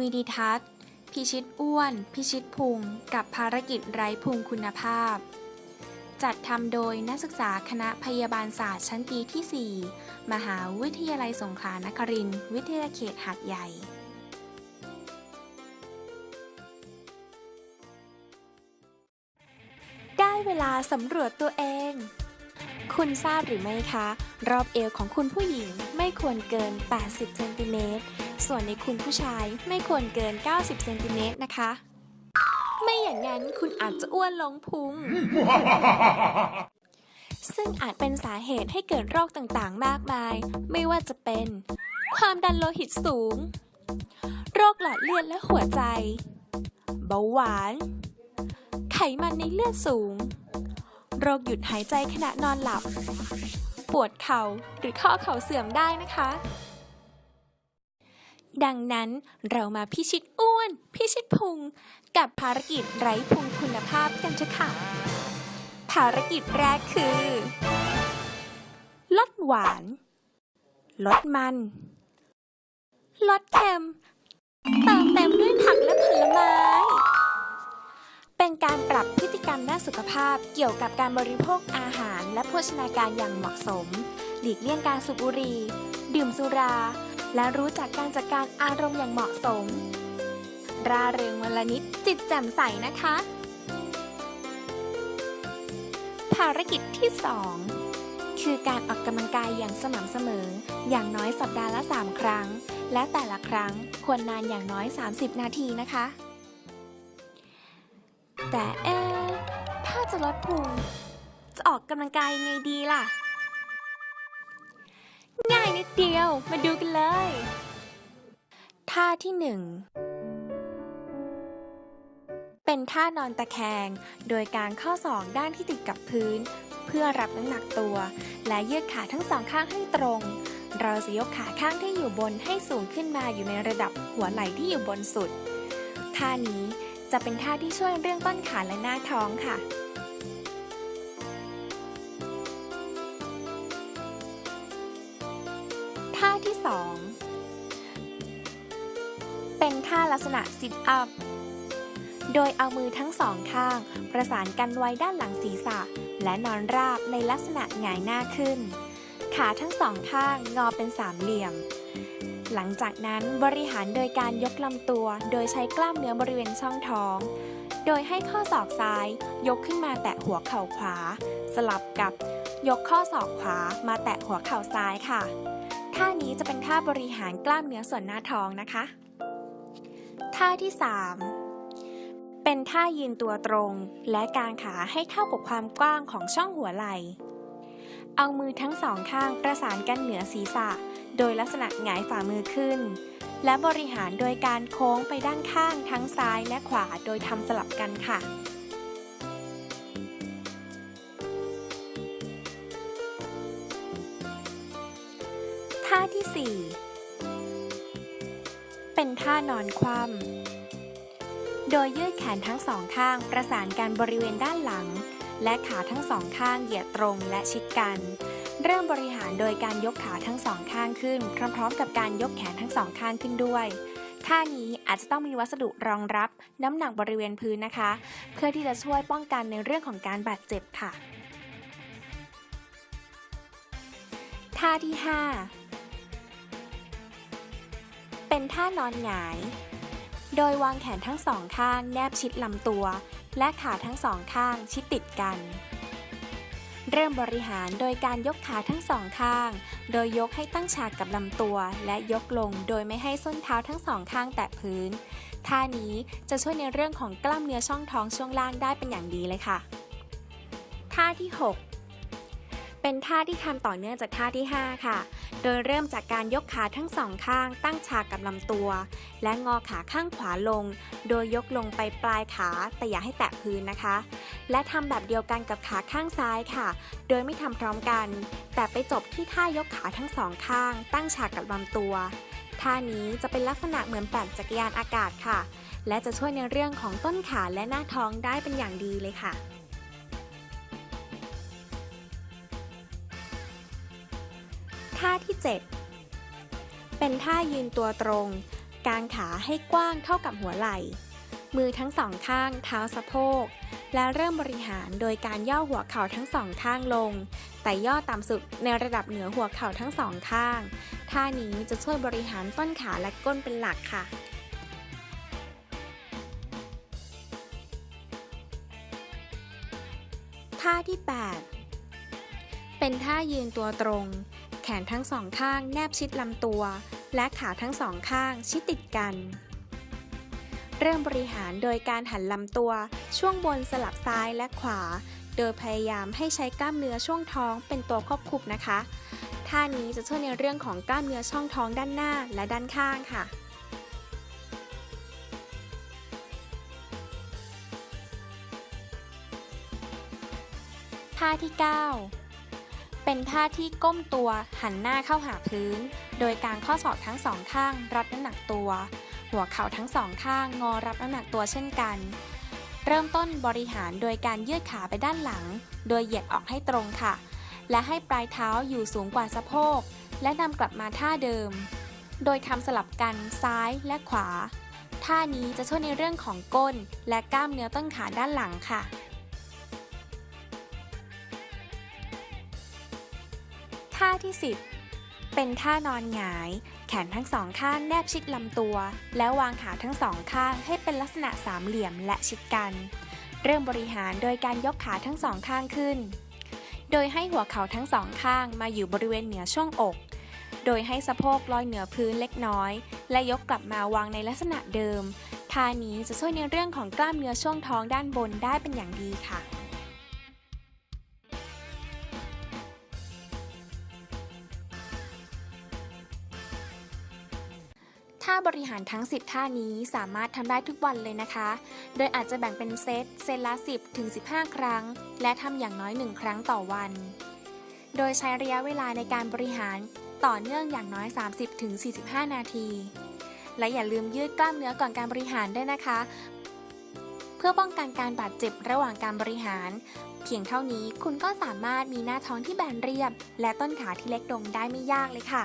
วีดิทัศน์ พิชิตอ้วน พิชิตพุง กับภารกิจไร้พุงคุณภาพ จัดทำโดยนักศึกษาคณะพยาบาลศาสตร์ชั้นปีที่ 4 มหาวิทยาลัยสงขลานครินทร์วิทยาเขตหัดใหญ่ได้เวลาสำรวจตัวเอง คุณทราบหรือไม่คะ รอบเอวของคุณผู้หญิงไม่ควรเกิน 80 เซนติเมตร ส่วนในคุณผู้ชายไม่ควรเกิน 90 เซนติเมตรนะคะ ไม่อย่างนั้นคุณอาจจะอ้วนลงพุง ซึ่งอาจเป็นสาเหตุให้เกิดโรคต่างๆ มากมาย ไม่ว่าจะเป็น ความดันโลหิตสูง โรคหลอดเลือดและหัวใจ เบาหวาน ไขมันในเลือดสูง โรคหยุดหายใจขณะนอนหลับ ปวดเข่าหรือข้อเข่าเสื่อมได้นะคะ ดังนั้นเรามาพิชิตอ้วน พิชิตพุง กับภารกิจไร้พุงคุณภาพกันเถอะค่ะ ภารกิจแรกคือ ลดหวาน ลดมัน ลดเค็มเติมเต็มด้วยผักและผลไม้ เป็นการปรับพฤติกรรมด้านสุขภาพเกี่ยวกับการบริโภคอาหารและโภชนาการอย่างเหมาะสม หลีกเลี่ยงการสูบบุหรี่ดื่มสุรา และรู้จักการจัดการอารมณ์อย่างเหมาะสม ราเริงวันละนิดจิตแจ่มใสนะคะ ภารกิจที่ 2 คือการออกกำลังกายอย่างสม่ำเสมอ อย่างน้อยสัปดาห์ละ 3 ครั้ง และแต่ละครั้งควรนานอย่างน้อย 30 นาทีนะคะ แต่เอ๊ะถ้าจะลดพุงจะออกกำลังกายยังไงดีล่ะายนิดเดียว มาดูกันเลย ท่าที่หนึ่งเป็นท่านอนตะแคง โดยการข้อศอกด้านที่ติดกับพื้น เพื่อรับน้ำหนักตัว และยืดขาทั้งสองข้างให้ตรง เราจะยกขาข้างที่อยู่บนให้สูงขึ้นมาอยู่ในระดับหัวไหล่ที่อยู่บนสุด ท่านี้จะเป็นท่าที่ช่วยเรื่องต้นขาและหน้าท้องค่ะ ท่าที่ 2 เป็นท่าลักษณะ sit up โดยเอามือทั้งสองข้าง ประสานกันไว้ด้านหลังศีรษะ และนอนราบในลักษณะหงายหน้าขึ้น ขาทั้งสองข้างงอเป็นสามเหลี่ยม หลังจากนั้นบริหารโดยการยกลำตัว โดยใช้กล้ามเนื้อบริเวณช่องท้อง โดยให้ข้อศอกซ้ายยกขึ้นมาแตะหัวเข่าขวา สลับกับยกข้อศอกขวามาแตะหัวเข่าซ้ายค่ะ ท่านี้จะเป็นท่าบริหารกล้ามเนื้อส่วนหน้าท้องนะคะ ท่าที่ 3 เป็นท่ายืนตัวตรง และกางขาให้เท่ากับความกว้างของช่องหัวไหล่เอามือทั้งสองข้างประสานกันเหนือศีรษะ โดยลักษณะหงายฝ่ามือขึ้น และบริหารโดยการโค้งไปด้านข้างทั้งซ้ายและขวาโดยทำสลับกันค่ะ ที่ 4 เป็นท่านอนคว่ำ โดยยืดแขนทั้งสองข้างประสานกันบริเวณด้านหลัง และขาทั้งสองข้างเหยียดตรงและชิดกัน เริ่มบริหารโดยการยกขาทั้งสองข้างขึ้น พร้อมๆ กับการยกแขนทั้งสองข้างขึ้นด้วยท่านี้อาจจะต้องมีวัสดุรองรับน้ำหนักบริเวณพื้นนะคะ เพื่อที่จะช่วยป้องกันในเรื่องของการบาดเจ็บค่ะ ท่าที่ 5 เป็นท่านอนหงาย โดยวางแขนทั้งสองข้างแนบชิดลำตัว และขาทั้งสองข้างชิดติดกัน เริ่มบริหารโดยการยกขาทั้งสองข้าง โดยยกให้ตั้งฉากกับลำตัว และยกลงโดยไม่ให้ส้นเท้าทั้งสองข้างแตะพื้น ท่านี้จะช่วยในเรื่องของกล้ามเนื้อช่องท้องช่วงล่างได้เป็นอย่างดีเลยค่ะ ท่าที่ 6 เป็นท่าที่ทำต่อเนื่องจากท่าที่ 5 ค่ะ โดยเริ่มจากการยกขาทั้งสองข้างตั้งฉากกับลำตัว และงอขาข้างขวาลง โดยยกลงไปปลายขาแต่อย่าให้แตะพื้นนะคะ และทำแบบเดียวกันกับขาข้างซ้ายค่ะ โดยไม่ทำพร้อมกัน แต่ไปจบที่ท่ายกขาทั้งสองข้าง ตั้งฉากกับลำตัวท่านี้จะเป็นลักษณะเหมือนปั่นจักรยานอากาศค่ะ และจะช่วยในเรื่องของต้นขาและหน้าท้องได้เป็นอย่างดีเลยค่ะ 7 เป็นท่ายืนตัวตรง กางขาให้กว้างเท่ากับหัวไหล่ มือทั้งสองข้างเท้าสะโพก และเริ่มบริหารโดยการย่อหัวเข่าทั้งสองข้างลง แต่ย่อต่ำสุดในระดับเหนือหัวเข่าทั้งสองข้าง ท่านี้จะช่วยบริหารต้นขาและก้นเป็นหลักค่ะท่าที่ 8 เป็นท่ายืนตัวตรง แขนทั้งสองข้างแนบชิดลำตัว และขาทั้งสองข้างชิดติดกัน เริ่มบริหารโดยการหันลำตัว ช่วงบนสลับซ้ายและขวา โดยพยายามให้ใช้กล้ามเนื้อช่วงท้องเป็นตัวควบคุมนะคะท่านี้จะช่วยในเรื่องของกล้ามเนื้อช่องท้องด้านหน้าและด้านข้างค่ะท่าที่ 9 เป็นท่าที่ก้มตัวหันหน้าเข้าหาพื้น โดยการข้อศอกทั้งสองข้างรับน้ำหนักตัว หัวเข่าทั้งสองข้างงอรับน้ำหนักตัวเช่นกัน เริ่มต้นบริหารโดยการยืดขาไปด้านหลัง โดยเหยียดออกให้ตรงค่ะ และให้ปลายเท้าอยู่สูงกว่าสะโพก และนำกลับมาท่าเดิม โดยทำสลับกันซ้ายและขวา ท่านี้จะช่วยในเรื่องของก้นและกล้ามเนื้อต้นขาด้านหลังค่ะ ท่าที่ 10 เป็นท่านอนหงาย แขนทั้งสองข้างแนบชิดลำตัว แล้ววางขาทั้งสองข้างให้เป็นลักษณะสามเหลี่ยมและชิดกัน เริ่มบริหารโดยการยกขาทั้งสองข้างขึ้น โดยให้หัวเข่าทั้งสองข้างมาอยู่บริเวณเหนือช่วงอก โดยให้สะโพกลอยเหนือพื้นเล็กน้อย และยกกลับมาวางในลักษณะเดิมท่านี้จะช่วยในเรื่องของกล้ามเนื้อช่วงท้องด้านบนได้เป็นอย่างดีค่ะ บริหารทั้ง 10 ท่านี้สามารถทำได้ทุกวันเลยนะคะ โดยอาจจะแบ่งเป็นเซต เซตละ 10 ถึง 15 ครั้ง และทำอย่างน้อย 1 ครั้งต่อวัน โดยใช้ระยะเวลาในการบริหารต่อเนื่องอย่างน้อย 30 ถึง 45 นาที และอย่าลืมยืดกล้ามเนื้อก่อนการบริหารด้วยนะคะ เพื่อป้องกันการบาดเจ็บระหว่างการบริหาร เพียงเท่านี้คุณก็สามารถมีหน้าท้องที่แบนเรียบ และต้นขาที่เล็กลงได้ไม่ยากเลยค่ะ